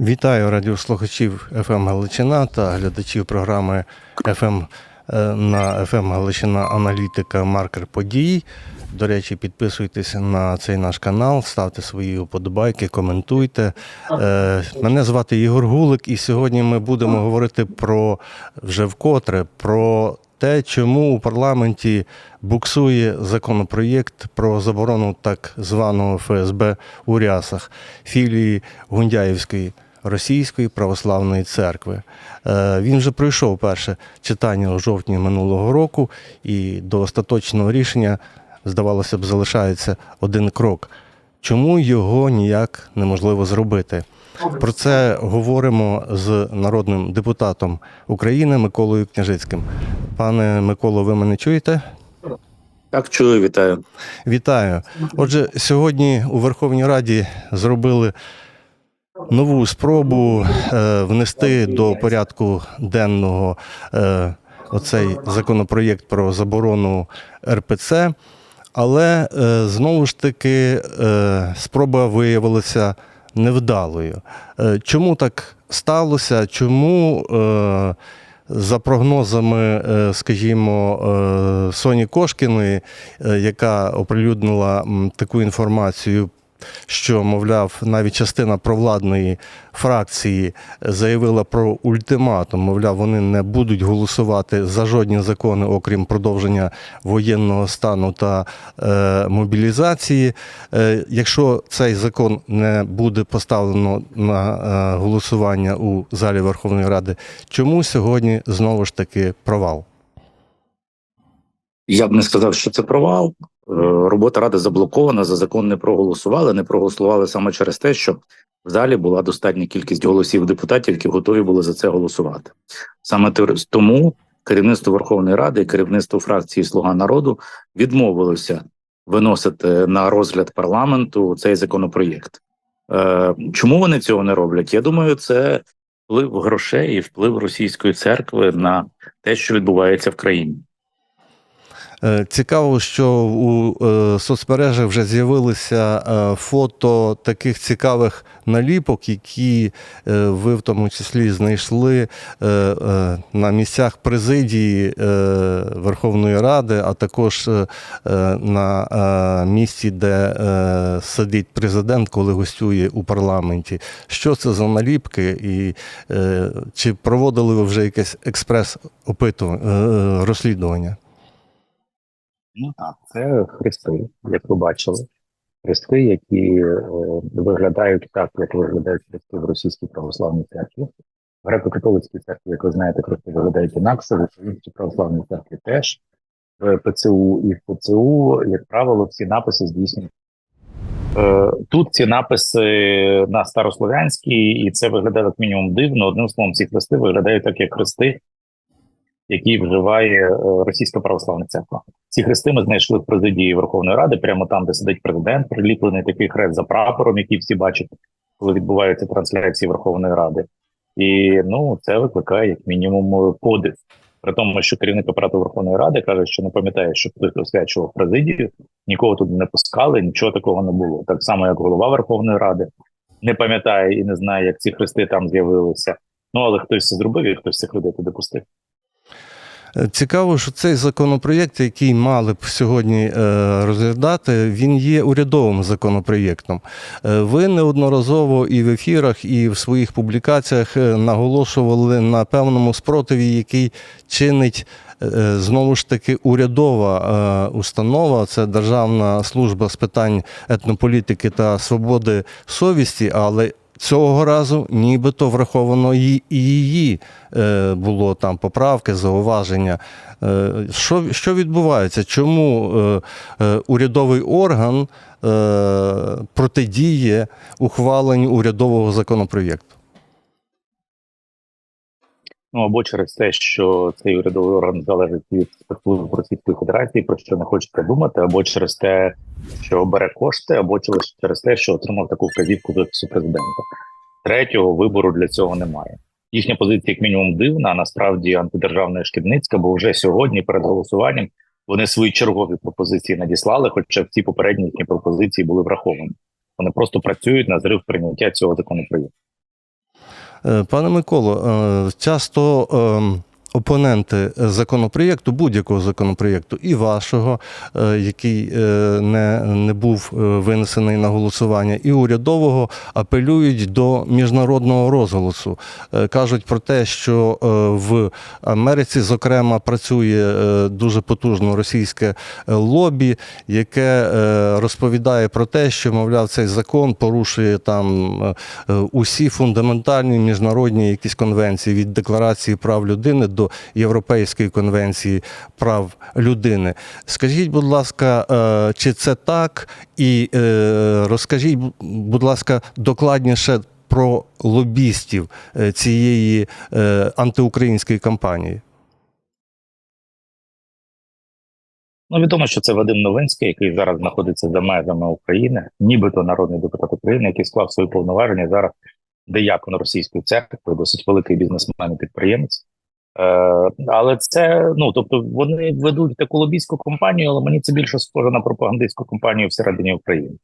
Вітаю радіослухачів FM Галичина та глядачів програми FM е, на FM Галичина Аналітика Маркер подій. До речі, підписуйтесь на цей наш канал, ставте свої вподобайки, коментуйте. Е, Мене звати Ігор Гулик, і сьогодні ми будемо говорити про вже вкотре про те, чому у парламенті буксує законопроєкт про заборону так званого ФСБ у рясах філії Гундяївської Російської православної церкви. Е, Він вже пройшов перше читання у жовтні минулого року, і до остаточного рішення, здавалося б, залишається один крок. Чому його ніяк неможливо зробити? Про це говоримо з народним депутатом України Миколою Княжицьким. Пане Миколо, ви мене чуєте? Так, чую, вітаю. Вітаю. Отже, сьогодні у Верховній Раді зробили нову спробу е, внести до порядку денного е, оцей законопроєкт про заборону РПЦ. Але е, знову ж таки спроба виявилася невдалою. Чому так сталося? Чому за прогнозами, скажімо, Соні Кошкіної, яка оприлюднила таку інформацію, що, мовляв, навіть частина провладної фракції заявила про ультиматум, мовляв, вони не будуть голосувати за жодні закони, окрім продовження воєнного стану та е, мобілізації. Е, якщо цей закон не буде поставлено на е, голосування у залі Верховної Ради, чому сьогодні знову ж таки провал? Я б не сказав, що це провал. Е, Робота ради заблокована, за закон не проголосували. Не проголосували саме через те, що в залі була достатня кількість голосів депутатів, які готові були за це голосувати. Саме тому керівництво Верховної Ради і керівництво фракції Слуга народу відмовилося виносити на розгляд парламенту цей законопроєкт. Е, Чому вони цього не роблять? Я думаю, це вплив грошей і вплив російської церкви на те, що відбувається в країні. Е, Цікаво, що у е, соцмережах вже з'явилися е, фото таких цікавих наліпок, які ви в тому числі знайшли на місцях президії Верховної Ради, а також на місці, де сидить президент, коли гостює у парламенті. Що це за наліпки, і чи проводили ви вже якесь експрес-опитування розслідування? Так, це хрести, як ви бачили. Хрести, які е, виглядають так, як виглядають хрести в російській православній церкві. В греко-католицькій церкві, як ви знаєте, хрести виглядають інакше, в українській православній церкві теж. В ПЦУ і в ПЦУ, як правило, всі написи здійснюють. Е, Тут ці написи на старослов'янській, і це виглядає як мінімум дивно. Одним словом, ці хрести виглядають так, як хрести, які вживає е, Російська православна церква. Ці хрести ми знайшли в президії Верховної Ради, прямо там, де сидить президент, приліплений такий хрест за прапором, який всі бачать, коли відбуваються трансляції Верховної Ради. І ну це викликає як мінімум подив. При тому, що керівник апарату Верховної Ради каже, що не пам'ятає, що хтось освячував президію, нікого туди не пускали, нічого такого не було. Так само, як голова Верховної Ради не пам'ятає і не знає, як ці хрести там з'явилися. Ну але хтось це зробив, і хтось цих людей туди пустив. Е, Цікаво, що цей законопроєкт, який мали б сьогодні е, розглядати, він є урядовим законопроєктом. Е, Ви неодноразово і в ефірах, і в своїх публікаціях наголошували на певному спротиві, який чинить. Знову ж таки, урядова установа це Державна служба з питань етнополітики та свободи совісті, але цього разу нібито враховано і її е, було там поправки, зауваження. Е, Що, що відбувається? Чому е, урядовий орган протидіє ухваленню урядового законопроєкту? Ну або через те, що цей урядовий орган залежить від впливу Російської Федерації, про що не хочеться думати, або через те, що бере кошти, або через- те, що отримав таку вказівку з офісу президента. Третього вибору для цього немає. Їхня позиція, як мінімум, дивна, а насправді антидержавна і шкідницька, бо вже сьогодні перед голосуванням вони свої чергові пропозиції надіслали, хоча ці попередні їхні пропозиції були враховані. Вони просто працюють на зрив прийняття цього законопроєкту. Е, Пане Миколо, е, часто ем, опоненти законопроєкту, будь-якого законопроєкту, і вашого, е, який е, не, не був е, винесений на голосування, і урядового апелюють до міжнародного розголосу. Кажуть про те, що в Америці, зокрема, працює дуже потужно російське лобі, яке розповідає про те, що, мовляв, цей закон порушує там усі фундаментальні міжнародні якісь конвенції від декларації прав людини до Європейської конвенції прав людини. Скажіть, будь ласка, е, чи це так? І е, розкажіть, будь ласка, докладніше про лобістів е, цієї антиукраїнської кампанії. Ну, відомо, що це Вадим Новинський, який зараз знаходиться за межами України, нібито народний депутат України, який склав свої повноваження зараз деякон російської церкви, досить великий бізнесмен і підприємець. Е, але це ну тобто вони ведуть таку лобійську кампанію, але мені це більше схоже на пропагандистську кампанію всередині України,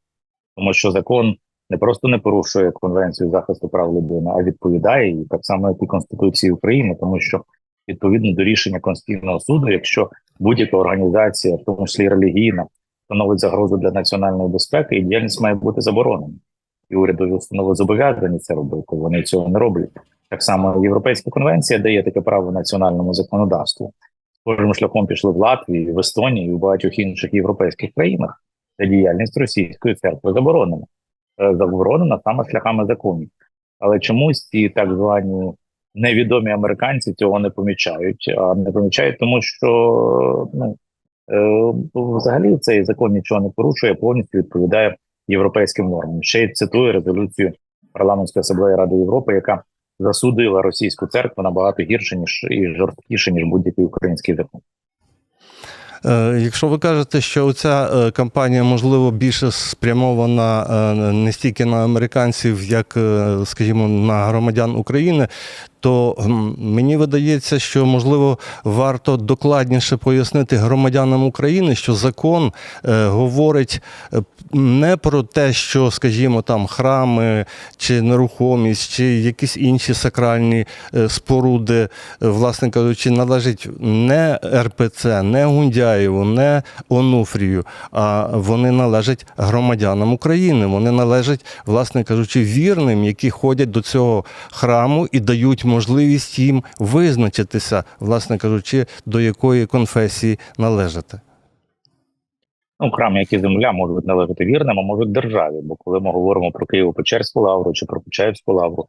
тому що закон не просто не порушує конвенцію захисту прав людини, а відповідає їй так само, як і Конституції України, тому що відповідно до рішення Конституційного суду, якщо будь-яка організація, в тому числі релігійна, становить загрозу для національної безпеки, і діяльність має бути заборонена. І урядові установи зобов'язані це робити. Вони цього не роблять. Так само Європейська конвенція дає таке право національному законодавству. Схожим шляхом пішли в Латвії, в Естонії в багатьох інших європейських країнах, де діяльність російської церкви заборонена. Е, Заборонена саме шляхами законів. Але чомусь ці так звані невідомі американці цього не помічають. А не помічають, тому що ну, е, взагалі цей закон нічого не порушує, повністю відповідає європейським нормам. Ще й цитую резолюцію парламентської асамблеї Ради Європи, яка засудила російську церкву набагато гірше ніж і жорсткіше ніж будь-який український закон. Е, Якщо ви кажете, що ця кампанія можливо більше спрямована е, не стільки на американців, як, е, скажімо, на громадян України, то мені видається, що можливо варто докладніше пояснити громадянам України, що закон е, говорить е, не про те, що, скажімо, там храми чи нерухомість, чи якісь інші сакральні е, споруди, власне кажучи, належать не РПЦ, не Гундяєву, не Онуфрію, а вони належать громадянам України. Вони належать, власне кажучи, вірним, які ходять до цього храму і дають можливість їм визначитися, власне кажучи, до якої конфесії належати. Ну, храм, як і земля, можуть належати вірним, а можуть державі. Бо коли ми говоримо про Києво-Печерську лавру чи про Почаївську лавру,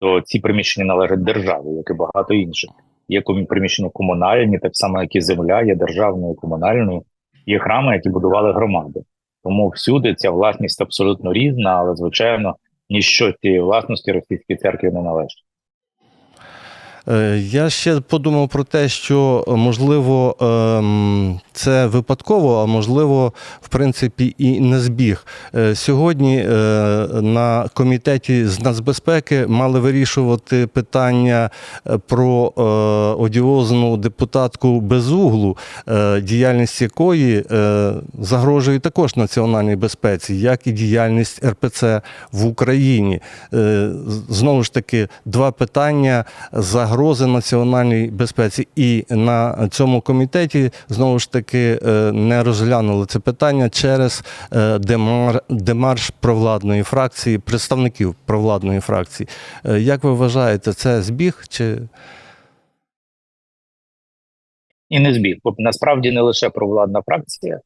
то ці приміщення належать державі, як і багато інших. Є приміщення комунальні, так само, як і земля, є державною, комунальною, є храми, які будували громади. Тому всюди ця власність абсолютно різна, але звичайно ніщо цієї власності російській церкві не належить. Е, Я ще подумав про те, що е, можливо ем, це випадково, а можливо, в принципі, і не збіг. Е, Сьогодні на комітеті з нацбезпеки мали вирішувати питання про одіозну депутатку Безуглу, діяльність якої загрожує також національній безпеці, як і діяльність РПЦ в Україні. Знову ж таки, два питання загрози національній безпеці. І на цьому комітеті знову ж таки е, не розглянули це питання через е, демар, демарш провладної фракції, представників провладної фракції. Е, Як ви вважаєте, це збіг чи І не збіг. Насправді не лише провладна фракція.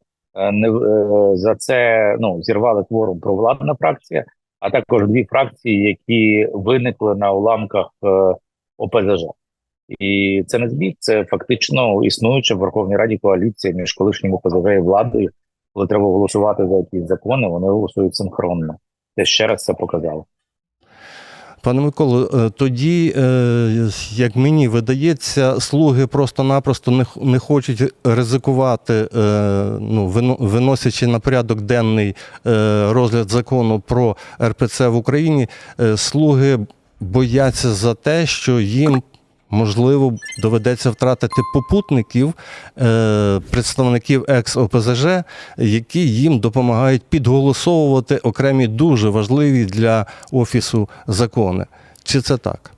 Не за це ну зірвали кворум провладна фракція, а також дві фракції, які виникли на уламках ОПЗЖ. І це не збіг, це фактично існуюча в Верховній Раді коаліція між колишнім ОПЗЖ і владою. Коли треба голосувати за якісь закони, вони голосують синхронно. Це ще раз це показало. Пане Миколо, е, тоді, е, як мені видається, слуги просто-напросто не хочуть ризикувати, е, ну, виносячи на порядок денний розгляд закону про РПЦ в Україні, слуги бояться за те, що їм. Можливо, доведеться втратити попутників, е, представників екс-ОПЗЖ, які їм допомагають підголосовувати окремі дуже важливі для офісу закони. Чи це так?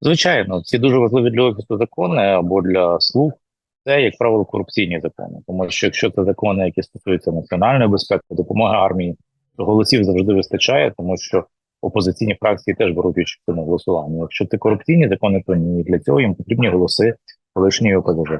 Звичайно, ці дуже важливі для офісу закони або для слуг. Це, як правило, корупційні закони. Тому що якщо це закони, які стосуються національної безпеки, допомоги армії, голосів завжди вистачає, тому що опозиційні фракції теж беруть участь в цьому голосуванні. Якщо ти корупційні закони, то ні. Для цього їм потрібні голоси колишньої ОПЗЖ.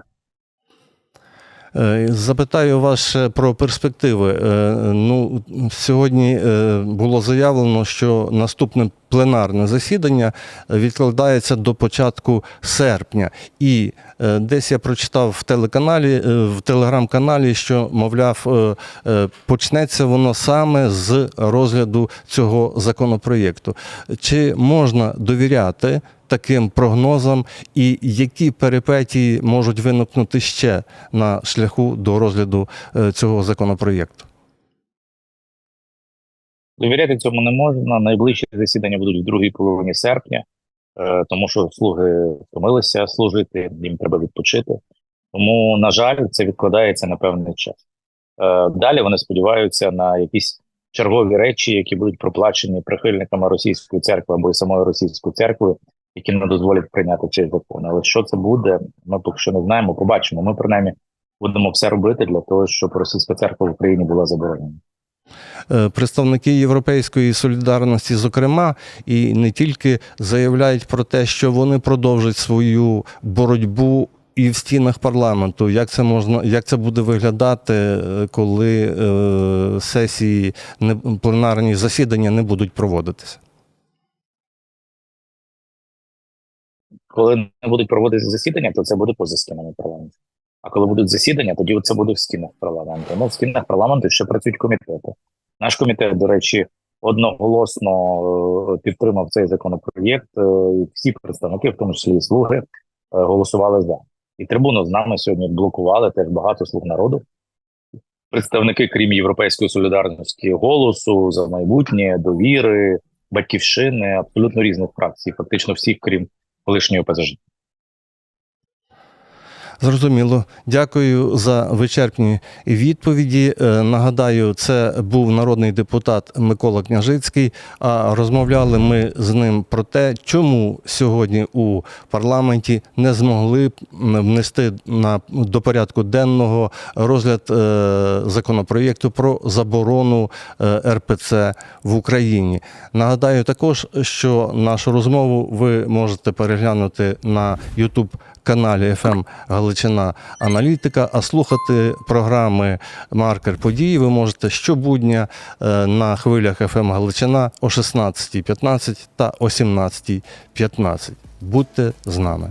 Е, Запитаю вас ще про перспективи. Е, Ну, сьогодні е, було заявлено, що наступне пленарне засідання відкладається до початку серпня. І е, десь я прочитав в телеканалі, е, в телеграм-каналі, що, мовляв, е, почнеться воно саме з розгляду цього законопроєкту. Чи можна довіряти таким прогнозам, і які перипетії можуть виникнути ще на шляху до розгляду цього законопроєкту? Довіряти цьому не можна. Найближчі засідання будуть в другій половині серпня, е, тому що слуги втомилися служити, їм треба відпочити. Тому, на жаль, це відкладається на певний час. Е, Далі вони сподіваються на якісь чергові речі, які будуть проплачені прихильниками російської церкви або й самої російської церкви, які не дозволять прийняти цей закон. Але що це буде, ми поки що не знаємо. Побачимо. Ми принаймні будемо все робити для того, щоб російська церква в Україні була заборонена. Е, Представники Європейської солідарності, зокрема, і не тільки заявляють про те, що вони продовжать свою боротьбу і в стінах парламенту. Як це можна, як це буде виглядати, е, коли е, сесії не пленарні засідання не будуть проводитися? Коли не будуть проводити засідання, то це буде поза стінами парламенту. А коли будуть засідання, тоді це буде в стінах парламенту. Ну, в стінах парламенту ще працюють комітети. Наш комітет, до речі, одноголосно е, підтримав цей законопроєкт. е, Всі представники, в тому числі і слуги, е, голосували за. І трибуну з нами сьогодні блокували теж багато слуг народу. Представники, крім Європейської солідарності, голосу за майбутнє, довіри, батьківщини, абсолютно різних фракцій, фактично всіх, крім колишньої ОПЗЖ. Зрозуміло. Дякую за вичерпні відповіді. Е, Нагадаю, це був народний депутат Микола Княжицький. А розмовляли ми з ним про те, чому сьогодні у парламенті не змогли внести на до порядку денного розгляд е, законопроєкту про заборону е, РПЦ в Україні. Нагадаю також, що нашу розмову ви можете переглянути на YouTube каналі FM Галичина Аналітика, а слухати програми Маркер події ви можете щобудня е, на хвилях FM Галичина о 16.15 та о 17.15. Будьте з нами.